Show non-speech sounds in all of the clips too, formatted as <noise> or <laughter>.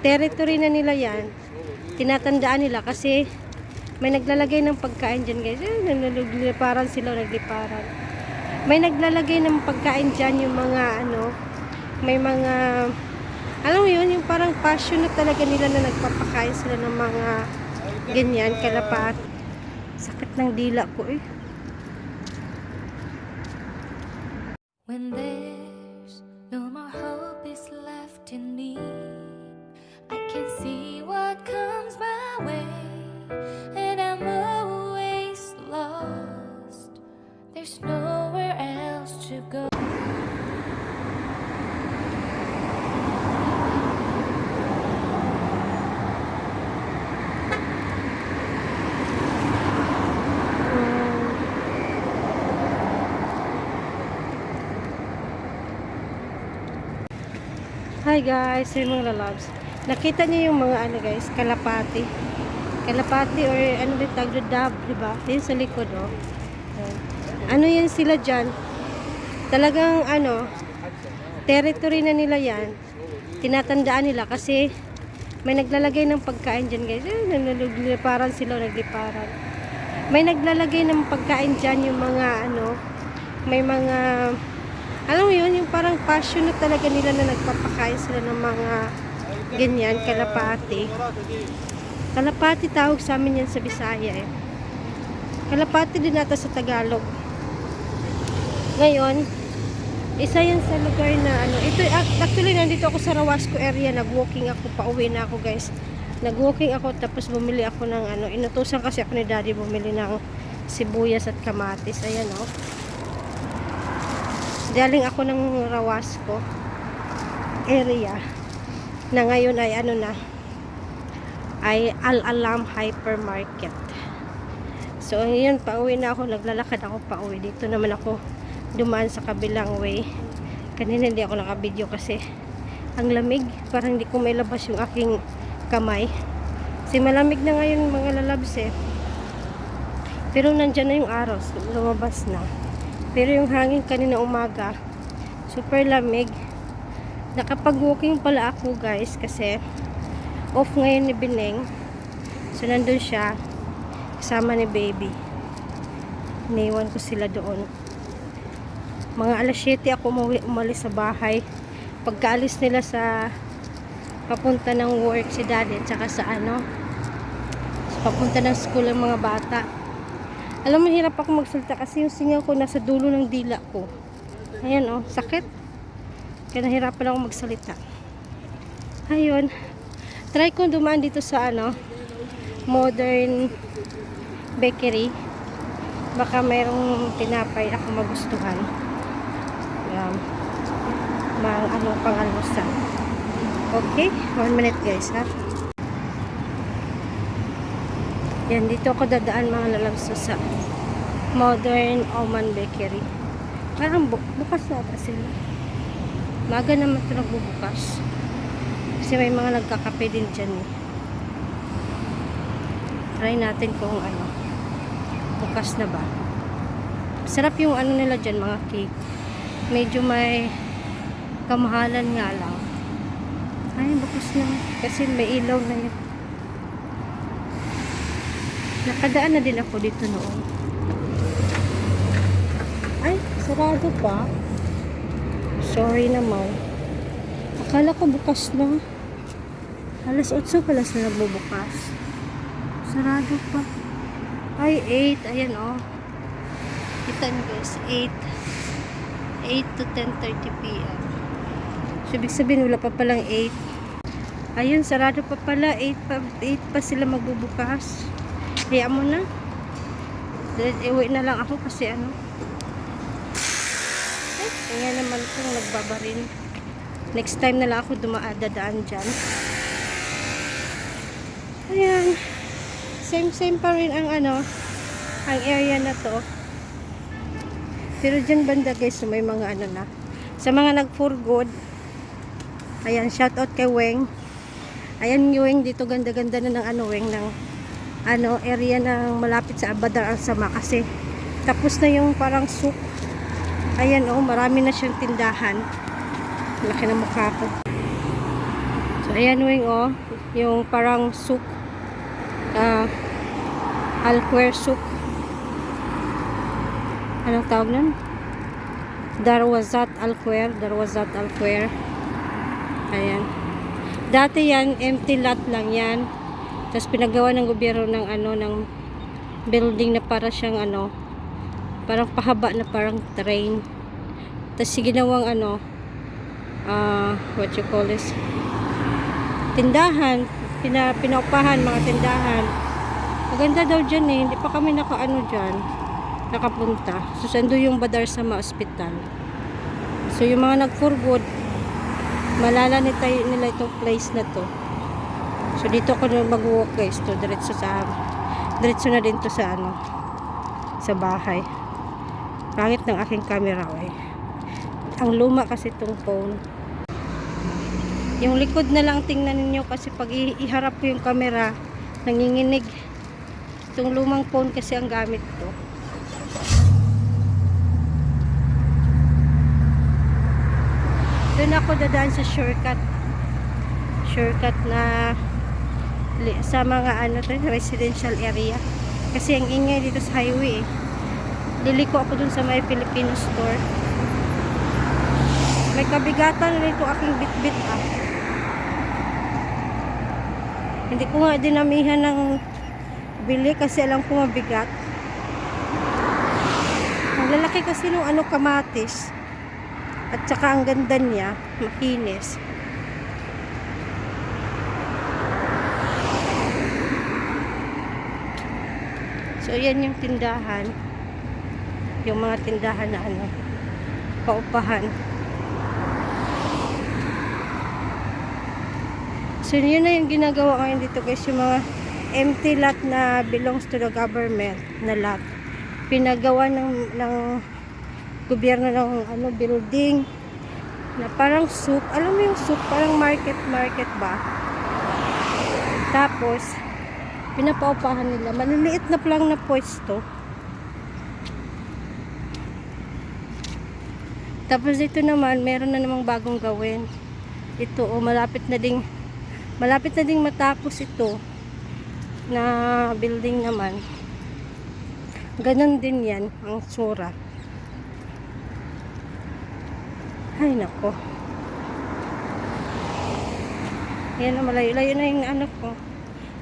territory na nila yan. Tinatandaan nila kasi may naglalagay ng pagkain dyan guys. Eh, nagliparan sila, nagliparan. May naglalagay ng pagkain dyan yung mga ano, may mga, alam mo yun, yung parang passion na talaga nila na nagpapakain sila ng mga ganyan, kalapat. Sakit ng dila ko eh. Guys, yung mga lalabs. Nakita niyo yung mga ano guys, kalapati. Kalapati or ano tawag doon, dab, di ba? Yun sa likod oh. Ano yan sila dyan? Talagang ano, territory na nila yan. Tinatandaan nila kasi may naglalagay ng pagkain dyan guys. Eh, nagliparan sila, nagliparan. May naglalagay ng pagkain dyan yung mga ano, may mga alam mo yun, yung parang passion na talaga nila na nagpapakain sila ng mga ganyan, kalapati. Kalapati tawag sa amin yan sa Bisaya eh. Kalapati din nata sa Tagalog. Ngayon, isa yan sa lugar na ano, ito actually nandito ako sa Rawasco area, nag-walking ako, pauwi na ako guys. Nag-walking ako tapos bumili ako ng ano, inutusan kasi ako ni daddy bumili ng sibuyas at kamatis. Ayan oh. Galing ako ng Rawasco area na ngayon ay ano na ay Al-Alam Hypermarket. So, yun, pauwi na ako. Naglalakad ako pauwi. Dito naman ako dumaan sa kabilang way. Kanina hindi ako nakabideo kasi ang lamig. Parang hindi ko may labas yung aking kamay. Kasi malamig na ngayon mga lalabs eh. Pero nandyan na yung araw. So, lumabas na. Pero yung hangin kanina umaga, super lamig. Nakapag-walking pala ako guys kasi off ngayon ni Bineng. So nandun siya kasama ni baby. Iniwan ko sila doon. Mga alas 7 ako umuwi, umalis sa bahay. Pagkaalis nila sa papunta ng work si daddy at saka sa ano papunta ng school ng mga bata. Alam mo, hirap ako magsalita kasi yung singaw ko nasa dulo ng dila ko. Ayan oh, sakit. Kaya nahirapan ako magsalita. Ayun. Try ko dumaan dito sa ano, modern bakery. Baka mayroong tinapay ako magustuhan. Ayan. Mga anong pangalmusan. Okay? One minute guys ha. Yan, dito ako dadaan mga lalabso sa Modern Oman Bakery. Parang bu bukas na ata sila. Maga naman ito nagbubukas. Kasi may mga nagkakape din dyan eh. Try natin kung ano. Bukas na ba. Sarap yung ano nila dyan, mga cake. Medyo may kamahalan nga lang. Ay, bukas na. Kasi may ilaw na yun. Nakadaan na din ako dito noon. Ay, sarado pa. Sorry naman. Akala ko bukas na. Alas 8 pala sila bubukas. Sarado pa. Ay, 8. Ayan, oh. Kita niyo guys, 8. 8 to 10.30 p.m. So, ibig sabihin, wala pa palang 8. Ayun, sarado pa pala. 8 pa, 8 pa sila magbubukas. Kaya mo na. Dahil iwi na lang ako kasi ano. Eh, kaya naman itong nagbabarin. Next time na lang ako dumaadadaan dyan. Ayan. Same same pa rin ang ano, ang area na to. Pero dyan banda guys, may mga ano na. Sa mga nag for good. Ayan, shout out kay Weng. Ayan Weng dito ganda-ganda na ng ano Weng ng ano area ng malapit sa Abadar al Sama kasi tapos na yung parang souk ayan oh marami na siyang tindahan laki ng mukha ko so ayan wing oh. Yung parang souk. Ah, alquer souk. Anong tawag nun? Darwazat alquer. Darwazat alquer. Ayan. Dati yan, empty lot lang yan. Tapos pinagawa ng gobyerno ng ano, ng building na para siyang ano, parang pahaba na parang train. Tapos ginawang ano, ah, what you call this, tindahan, pina, pinaupahan mga tindahan. Maganda daw dyan eh, hindi pa kami nakaano dyan, nakapunta. Susando yung Badar Sama Hospital. So yung mga nag-for good, malala nila itong place na to. So dito na mag-walk guys to diretso sa diretso na din to sa ano sa bahay. Pangit ng aking camera eh. Ang luma kasi itong phone. Yung likod na lang tingnan ninyo kasi pag iharap ko yung camera, nanginginig. Itong lumang phone kasi ang gamit ko. Doon ako dadaan sa shortcut. Shortcut na sa mga ano to, residential area. Kasi ang ingay dito sa highway eh. Liliko ako dun sa may Filipino store. May kabigatan nito aking bitbit ah. Hindi ko nga dinamihan ng bili kasi alam ko mabigat. Ang lalaki kasi nung ano kamatis. At saka ang ganda niya, makinis. So, yan yung tindahan. Yung mga tindahan na ano, paupahan. So, yun na yung ginagawa ngayon dito guys, yung mga empty lot na belongs to the government na lot. Pinagawa ng, ng gobyerno ng ano, building na parang soup. Alam mo yung soup, parang market market ba? Tapos, pinapaupahan nila. Maliliit na lang na pwesto. Tapos dito naman, meron na namang bagong gawin. Ito, oh, malapit na ding malapit na ding matapos ito na building naman. Ganon din yan ang tsura. Ay, nako. Yan na, malayo-layo na yung ano ko.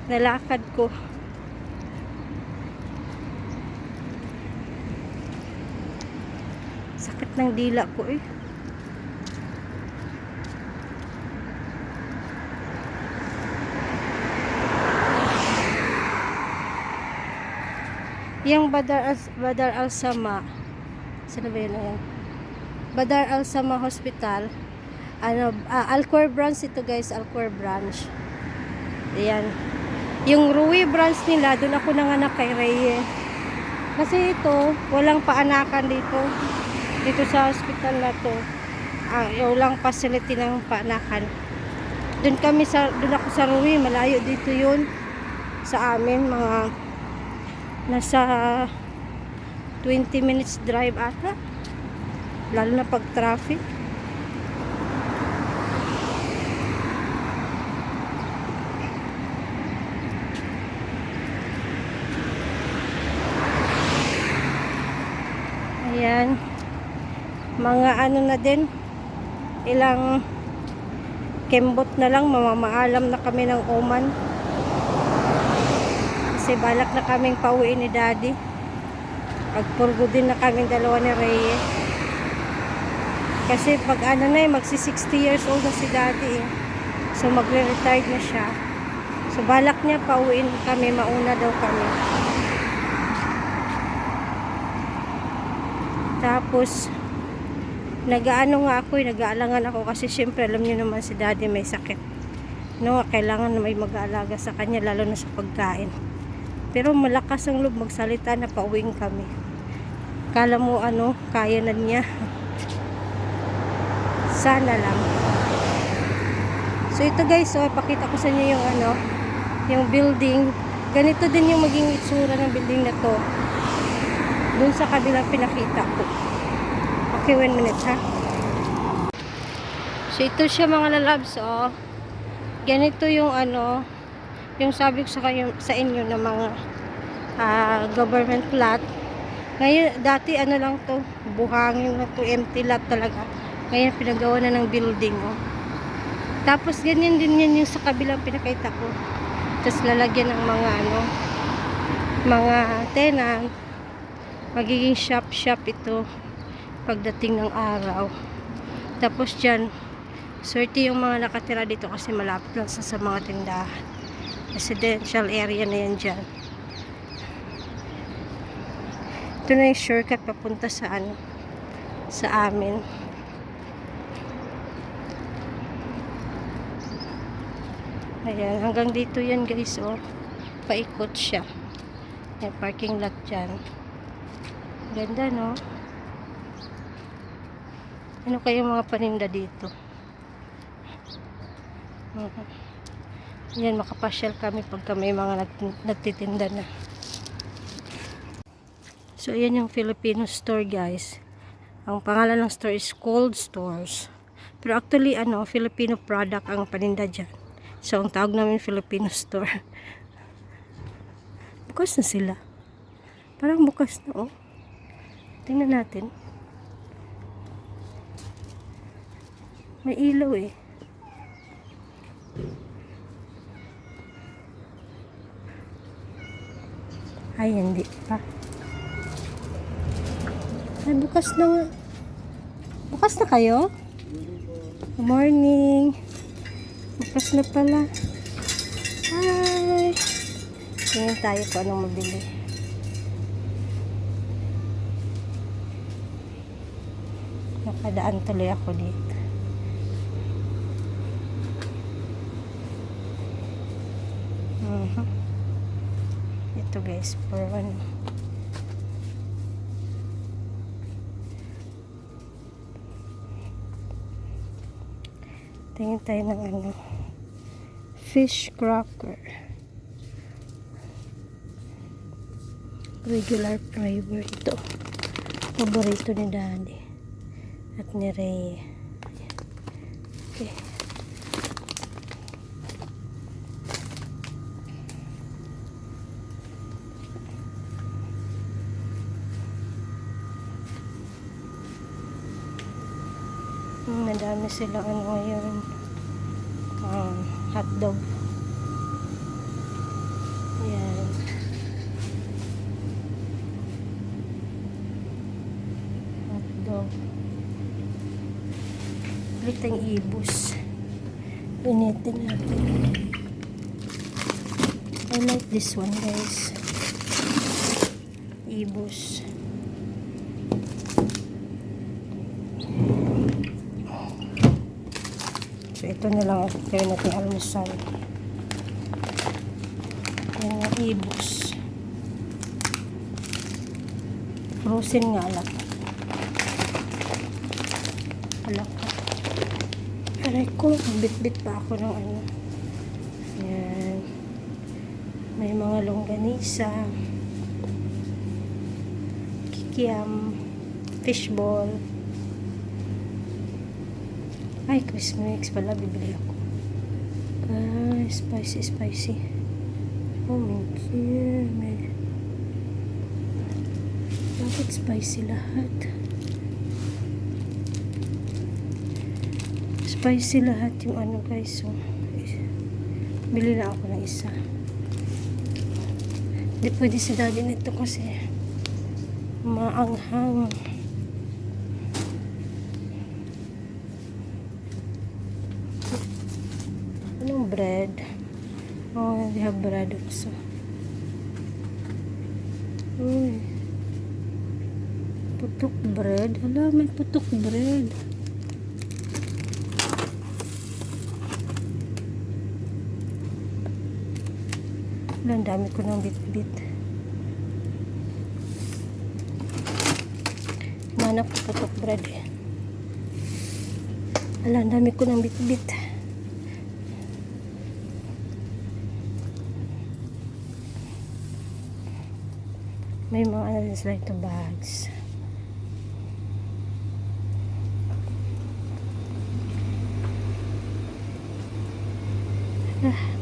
Nalakad ko. Sakit ng dila ko eh. Yung Badar Al, Badar Al Sama. Saan ba yun? Ayan. Badar Al Sama Hospital. Ano, ah, Alcor branch ito guys, Alcor branch. Ayan. Yung Rui branch nila, doon ako nanganak kay Reye. Kasi ito, walang paanakan dito. Dito sa hospital na to. Ah, walang facility ng paanakan. Doon kami sa, doon ako sa Rui, malayo dito yun. Sa amin, mga nasa 20 minutes drive ata. Lalo na pag traffic. Ayan. Mga ano na din. Ilang kembot na lang. Mamamaalam na kami ng Oman. Kasi balak na kaming pauwiin ni Daddy. Pagpurgo din na kaming dalawa ni Reye. Kasi pag ano na eh, magsi 60 years old na si Daddy eh. So magre-retired na siya. So balak niya pauwiin kami, mauna daw kami. Tapos, nag-ano nga ako, nag-aalangan ako kasi syempre alam niyo naman si daddy may sakit. No, kailangan na may mag-aalaga sa kanya lalo na sa pagkain. Pero malakas ang loob magsalita na pauwiin kami. Kala mo ano, kaya na niya. <laughs> Sana lang. So ito guys, so ipakita ko sa inyo yung ano, yung building. Ganito din yung maging itsura ng building na to. Doon sa kabilang pinakita ko. Okay, one minute ha. So ito siya mga lalabs, oh. ganito yung ano, yung sabi ko sa, kayo, sa inyo na mga ah, government plot. Ngayon, dati ano lang to, buhangin na to, empty lot talaga. Ngayon, pinagawa na ng building, oh. Tapos, ganyan din yan yung sa kabilang pinakita ko. Tapos, lalagyan ng mga ano, mga tenant. Magiging shop-shop ito pagdating ng araw. Tapos, dyan, swerte yung mga nakatira dito kasi malapit lang sa, sa mga tindahan. Residential area na yan dyan. Ito na yung shortcut papunta sa ano, sa amin. Ayan, hanggang dito yan guys, oh. Paikot siya. May parking lot dyan. Ganda, no? Ano kayo mga paninda dito? Mhm. Yan, makapasyal kami pagka may mga nag- nagtitinda na. So, ayan yung Filipino store, guys. Ang pangalan ng store is Cold Stores. Pero actually, ano, Filipino product ang paninda dyan. So, ang tawag namin Filipino store. <laughs> bukas na sila. Parang bukas na, oh. Tingnan natin. May ilaw, eh. Ay, hindi pa. Ay, bukas na nga. Bukas na kayo? Good morning. Bukas na pala. Hi. Tingin tayo kung anong mabili. Nakadaan tuloy ako dito. Mhm. Ito guys, for ano. Tingin tayo ng ano. Fish cracker. Regular flavor ito. Paborito ni Daddy. At ni Ray. Okay. Madami silang ano ngayon. Um, hotdog. Yan. Hotdog. Balik tayong ibus. Pinitin natin. I like this one guys. Ibus. So, ito na lang ang natin almusal. Yung ibus. Frozen nga alak. Alak ka. Aray ko, bit-bit pa ako ng ano. Yan. May mga longganisa. Kikiam. Fishball. Ay, Christmas pala, bibili ako. Ah, spicy, spicy. Oh my God. May... Bakit spicy lahat? Spicy lahat yung ano guys. So, bili na ako ng isa. Hindi pwede si daddy nito kasi maanghang. Anong bread? Oh, they also. Uy. Putok bread? Hala, may putok bread. Hala, ang dami ko ng bit-bit. Manap ko putok bread. Hala, ang dami ko ng bit-bit. May mga ano din sila ito bags.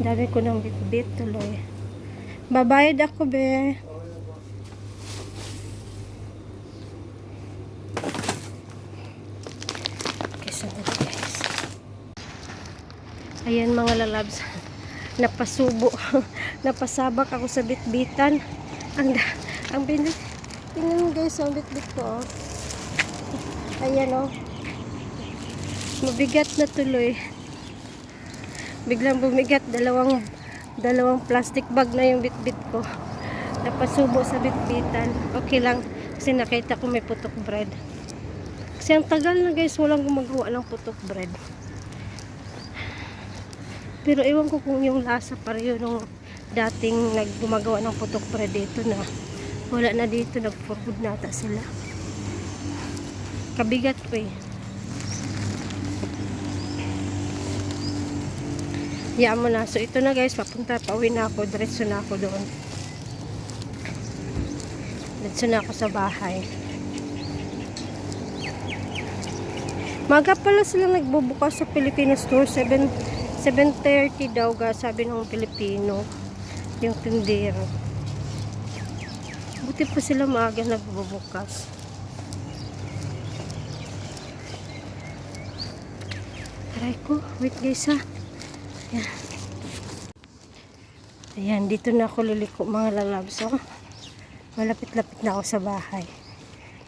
Dami ko ng bit-bit tuloy. Babayad ako, be. Okay, sandali guys. Ayan mga lalabs. <laughs> Napasubo. <laughs> Napasabak ako sa bitbitan. Ang, da- ang binit. Tingnan mo guys, ang bitbit ko. Oh. Ayan oh. Mabigat na tuloy. Biglang bumigat. Dalawang, dalawang plastic bag na yung bitbit ko. Napasubo sa bitbitan. Okay lang. Kasi nakita ko may putok bread. Kasi ang tagal na guys, walang gumagawa ng putok bread. Pero ewan ko kung yung lasa pareho nung dating naggumagawa ng putok bread dito na wala na dito, nag-for good nata sila. Kabigat ko eh. Yaan mo na. So ito na guys, papunta, pauwi na ako, diretso na ako doon. Diretso na ako sa bahay. Maga pala sila nagbubukas sa Filipino store. 7, 7.30 daw ga, sabi ng Pilipino. Yung tindero. Buti pa sila maaga nagbubukas. Aray ko. Wait guys ha. Ayan. Ayan, dito na ako liliko mga lalabs. Oh. Malapit-lapit na ako sa bahay.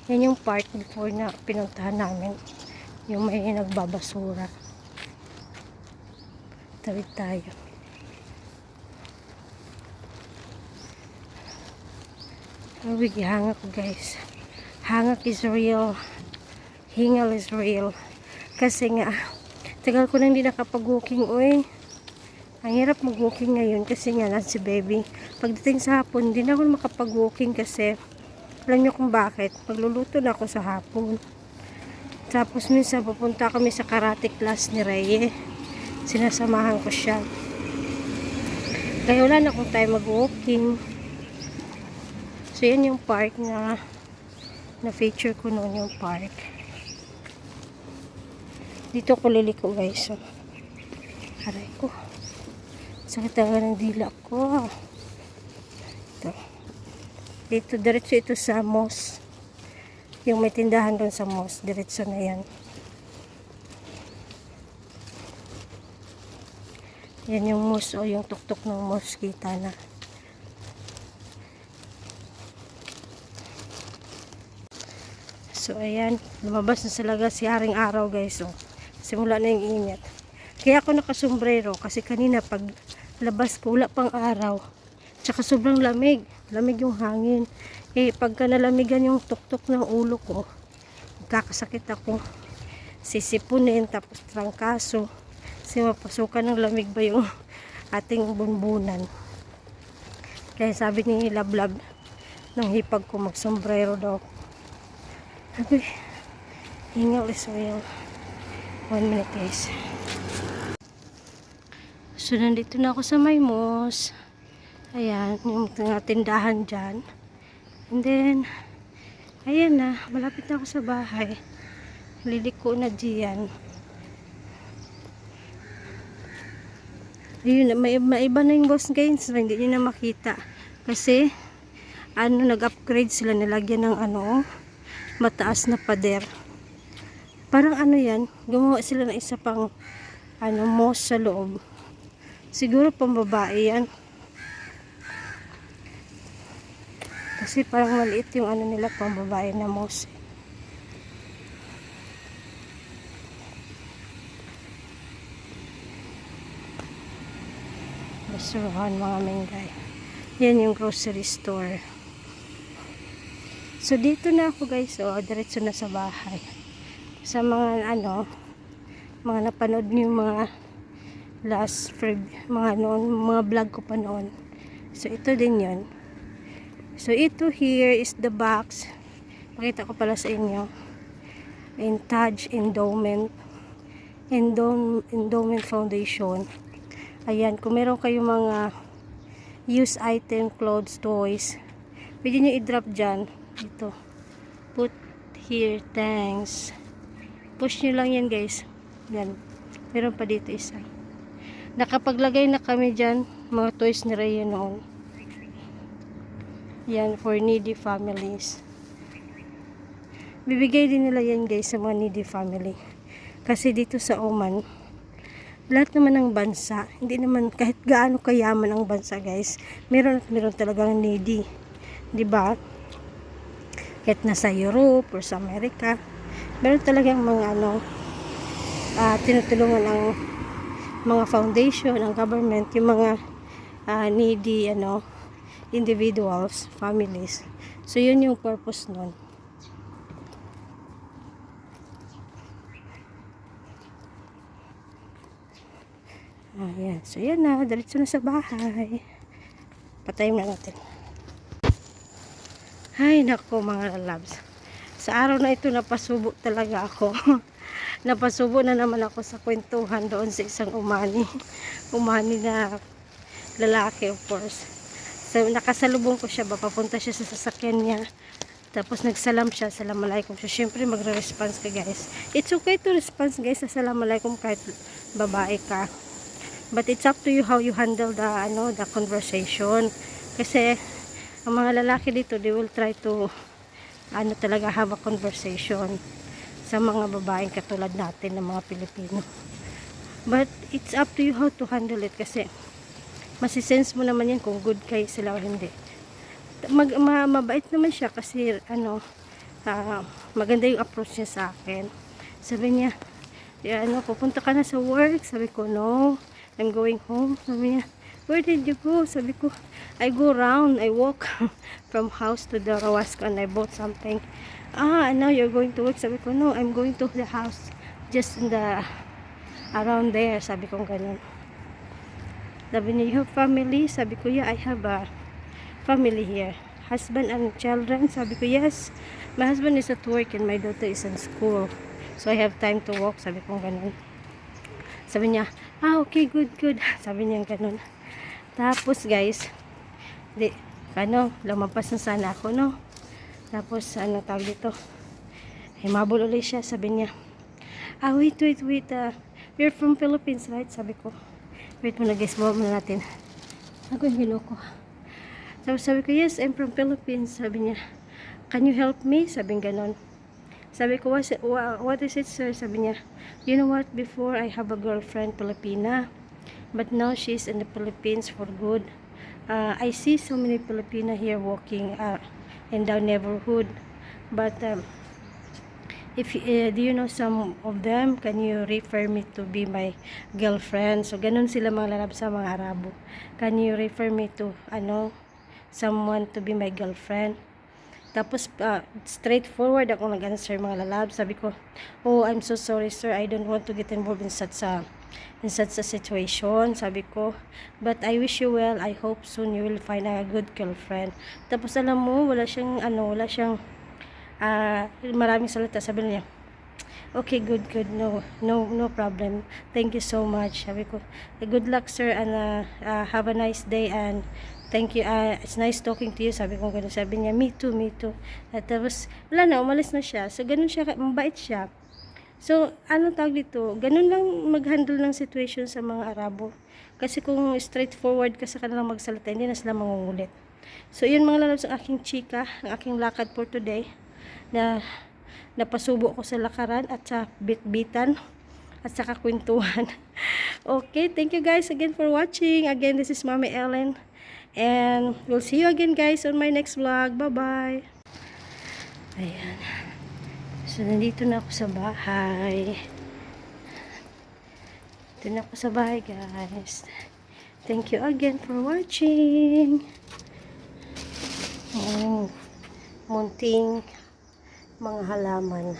Yan yung part before na pinuntahan namin. Yung may nagbabasura. Tawid tayo. Tawid, hangak guys. Hangak is real. Hingal is real. Kasi nga, tagal ko nang hindi nakapag-walking, oy. Ang hirap mag-walking ngayon kasi nga na si baby. Pagdating sa hapon, hindi na ako makapag-walking kasi alam niyo kung bakit. Magluluto na ako sa hapon. Tapos minsan pupunta kami sa karate class ni Reye. Sinasamahan ko siya. Kaya wala na akong time mag-walking. So yan yung park na na feature ko noon yung park. Dito ko liliko guys. So, aray ko. Sakit talaga ng dila ko. Ito. Dito, diretso ito sa mos. Yung may tindahan doon sa mos. Diretso na yan. Yan yung mos o yung tuktok ng mos. Kita na. So, ayan. Lumabas na talaga si Haring Araw, guys. Oh. Simula na yung init. Kaya ako nakasombrero kasi kanina pag labas ko, wala pang araw. Tsaka sobrang lamig. Lamig yung hangin. Eh, pagka nalamigan yung tuktok ng ulo ko, magkakasakit ako. Sisipunin, tapos trangkaso. Kasi mapasukan ng lamig ba yung <laughs> ating bunbunan. Kaya sabi ni Lablab, nung hipag ko magsombrero daw. Sabi, hingal is real. One minute guys. So, nandito na ako sa Maymos. Ayan, yung tindahan dyan. And then, ayan na, malapit na ako sa bahay. Liliko na diyan. Ayun, may, maiba na yung boss guys. Hindi nyo na makita. Kasi, ano, nag-upgrade sila. Nilagyan ng ano, mataas na pader. Parang ano yan, gumawa sila ng isa pang ano, mos sa loob. Siguro pambabae yan. Kasi parang maliit yung ano nila pambabae na mos. Basuhan mga menggay. Yan yung grocery store. So dito na ako guys, oh, diretso na sa bahay. Sa mga ano, mga napanood niyo mga last pre- mga noon, mga vlog ko pa noon. So ito din 'yon. So ito here is the box. Pakita ko pala sa inyo. In Taj Endowment Endowment, Endowment Foundation. Ayan, kung meron kayong mga used item, clothes, toys, pwede nyo i-drop dyan. Dito. Put here, thanks. Push nyo lang yan guys. Yan. Meron pa dito isa. Nakapaglagay na kami dyan, mga toys ni Rhea noon. Yan, for needy families. Bibigay din nila yan guys sa mga needy family. Kasi dito sa Oman, lahat naman ng bansa, hindi naman kahit gaano kayaman ang bansa guys, meron at meron talagang needy. 'Di ba? Kahit nasa Europe or sa Amerika, meron talagang mga ano, ah, tinutulungan ng mga foundation, ang government, yung mga ah, needy ano, individuals, families. So yun yung purpose nun. Ayan. So, yan na. Diretso na sa bahay. Patayin na natin. Ay, nako mga loves. Sa araw na ito, napasubo talaga ako. <laughs> napasubo na naman ako sa kwentuhan doon sa isang umani. <laughs> Umani na lalaki, of course. So, nakasalubong ko siya ba? Papunta siya sa sasakyan niya. Tapos nagsalam siya, salam alaikum. So, syempre magre-response ka guys. It's okay to response guys sa salam alaikum kahit babae ka. But it's up to you how you handle the ano the conversation. Kasi ang mga lalaki dito, they will try to ano talaga have a conversation sa mga babaeng katulad natin ng mga Pilipino. But it's up to you how to handle it kasi masisense mo naman yan kung good kayo sila o hindi. Mag, ma, mabait naman siya kasi ano ah, maganda yung approach niya sa akin. Sabi niya, "Eh, ano, pupunta ka na sa work? Sabi ko, no. I'm going home. Sabi niya, where did you go? Sabi ko, I go round. I walk <laughs> from house to the Rawasco and I bought something. Ah, and now you're going to work? Sabi ko, no, I'm going to the house. Just in the, around there. Sabi ko ganun. Sabi niya, you have family? Sabi ko, yeah, I have a family here. Husband and children? Sabi ko, yes. My husband is at work and my daughter is in school. So I have time to walk. Sabi ko ganun. Sabi niya, ah, okay, good, good. <laughs> Sabi niya ganun. Tapos, guys, di, ano, lumampas na sana ako, no? Tapos, ano tawag dito? Himabol ulit siya. Sabi niya, ah, wait, wait, wait. Uh, you're from Philippines, right? Sabi ko, wait muna, guys, bawa muna natin. Ako yung ginoko. Tapos sabi ko, yes, I'm from Philippines. Sabi niya, can you help me? Sabi ganon. Sabi ko, what, wha- what is it, sir? Sabi niya, you know what, before I have a girlfriend, Filipina. But now she's in the Philippines for good. Uh, I see so many Filipina here walking uh, in the neighborhood. But um, if uh, do you know some of them, can you refer me to be my girlfriend? So, ganun sila mga lalab sa mga Arabo. Can you refer me to, ano, someone to be my girlfriend? Tapos, uh, straightforward ako nag-answer mga lalab. Sabi ko, oh, I'm so sorry, sir. I don't want to get involved in such a, in such a situation. Sabi ko, but I wish you well. I hope soon you will find a good girlfriend. Tapos, alam mo, wala siyang, ano, wala siyang, ah, maraming salita. Sabi niya, okay, good, good. No, no, no problem. Thank you so much. Sabi ko, good luck, sir, and uh, uh, have a nice day, and thank you. Uh, it's nice talking to you. Sabi ko ganun. Sabi niya, me too, me too. At tapos, wala na, umalis na siya. So, ganun siya, mabait siya. So, anong tawag dito? Ganun lang mag-handle ng situation sa mga Arabo. Kasi kung straightforward ka sa kanilang magsalita, hindi na sila mangungulit. So, yun mga lalabs ang aking chika, ang aking lakad for today na napasubo ko sa lakaran at sa bitbitan at sa kakwentuhan. <laughs> okay, thank you guys again for watching. Again, this is Mama Ellen. And we'll see you again guys on my next vlog. Bye-bye. Ayan. So, nandito na ako sa bahay. Dito na ako sa bahay guys. Thank you again for watching. Oh, munting mga halaman.